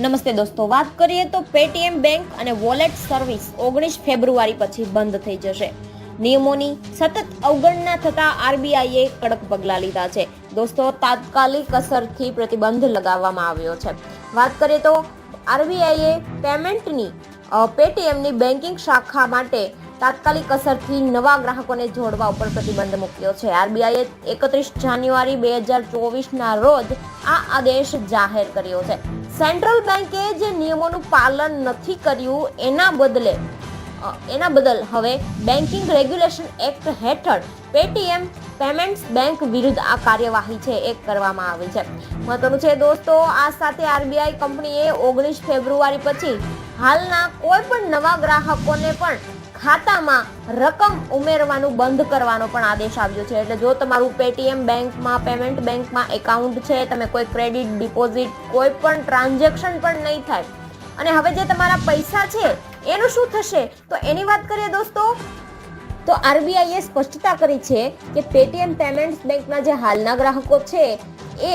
નમસ્તે દોસ્તો, વાત કરીએ તો પેટીએમ બેંક અને વોલેટ સર્વિસ ઓગણીસ ફેબ્રુઆરી પછી બંધ થઈ જશે. નિયમોની સતત અવગણના થતા આરબીઆઈએ કડક પગલાં લીધા છે. દોસ્તો, તાત્કાલિક અસરથી પ્રતિબંધ લગાવવામાં આવ્યો છે. વાત કરીએ તો આરબીઆઈએ પેમેન્ટની પેટીએમની બેન્કિંગ શાખા માટે તાત્કાલિક અસરથી નવા ગ્રાહકોને જોડવા ઉપર પ્રતિબંધ મૂક્યો છે. આરબીઆઈએ એકત્રીસ જાન્યુઆરી બે હજાર ચોવીસના રોજ આ આદેશ જાહેર કર્યો છે. સેન્ટ્રલ બેન્કે જે નિયમોનું પાલન નથી કર્યું, એના બદલે એના બદલ હવે બેન્કિંગ રેગ્યુલેશન એક્ટ હેઠળ પેટીએમ પેમેન્ટ્સ બેંક વિરુદ્ધ આ કાર્યવાહી છે એ કરવામાં આવી છે. મહત્વનું છે દોસ્તો, આ સાથે આરબીઆઈ કંપનીએ ઓગણીસ ફેબ્રુઆરી પછી હાલના કોઈ પણ નવા ગ્રાહકોને પણ ખાતામાં રકમ ઉમેરવાનું બંધ કરવાનો પણ આદેશ આવ્યો છે. એટલે જો તમારું પેટીએમ બેંકમાં પેમેન્ટ બેંકમાં એકાઉન્ટ છે, તમે કોઈ ક્રેડિટ ડિપોઝિટ કોઈ પણ ટ્રાન્ઝેક્શન પણ નહીં થાય, અને હવે જે તમારા પૈસા છે, એનું શું થશે? તો એની વાત કરીએ દોસ્તો, તો આરબીઆઈએ સ્પષ્ટતા કરી છે કે પેટીએમ પેમેન્ટ્સ બેંકના જે હાલના ગ્રાહકો છે, એ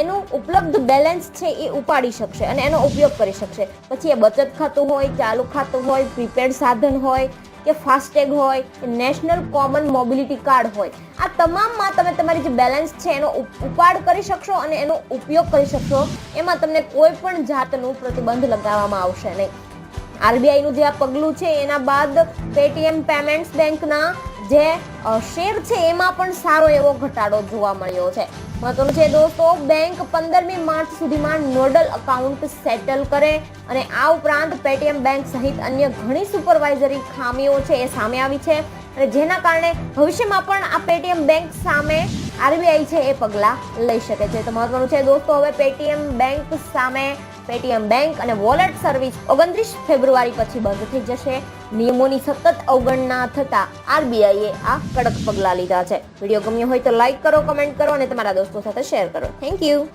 એનું ઉપલબ્ધ બેલેન્સ છે એ ઉપાડી શકશે અને એનો ઉપયોગ કરી શકશે. પછી એ બચત ખાતું હોય, ચાલુ ખાતું હોય પ્રીપેડ સાધન હોય કે ફાસ્ટેગ હોય, કે નેશનલ કોમન મોબિલિટી કાર્ડ હોય. આ તમામમાં તમે તમારી જે બેલેન્સ છે એનો ઉપાડ કરી શકશો અને એનો ઉપયોગ કરી શકશો. એમાં તમને કોઈ પણ જાતનું પ્રતિબંધ લગાવવામાં આવશે નહીં. આરબીઆઈનું જે આ પગલું છે, એના બાદ પેટીએમ પેમેન્ટ્સ બેંકના જે શેર છે એમાં પણ સારો એવો ઘટાડો જોવા મળ્યો છે. મહત્વનું છે દોસ્તો, બેંક પંદરમી માર્ચ સુધીમાં નોડલ અકાઉન્ટ સેટલ કરે અને આ ઉપરાંત પેટીએમ બેંક સહિત અન્ય ઘણી સુપરવાઇઝરી ખામીઓ છે એ સામે આવી છે. અને જેના કારણે ભવિષ્યમાં પણ આ પેટીએમ બેંક સામે આરબીઆઈ છે એ પગલાં લઈ શકે છે. તો મહત્વનું છે દોસ્તો, હવે પેટીએમ બેંક સામે પેટીએમ બેંક અને વોલેટ સર્વિસ ઓગણત્રીસ ફેબ્રુઆરી પછી બંધ થઈ જશે. નિયમોની સતત અવગણના થતા આરબીઆઈએ આ કડક પગલાં લીધા છે. વીડિયો ગમ્યો હોય તો લાઇક કરો, કમેન્ટ કરો અને તમારા દોસ્તો સાથે શેર કરો. Thank you.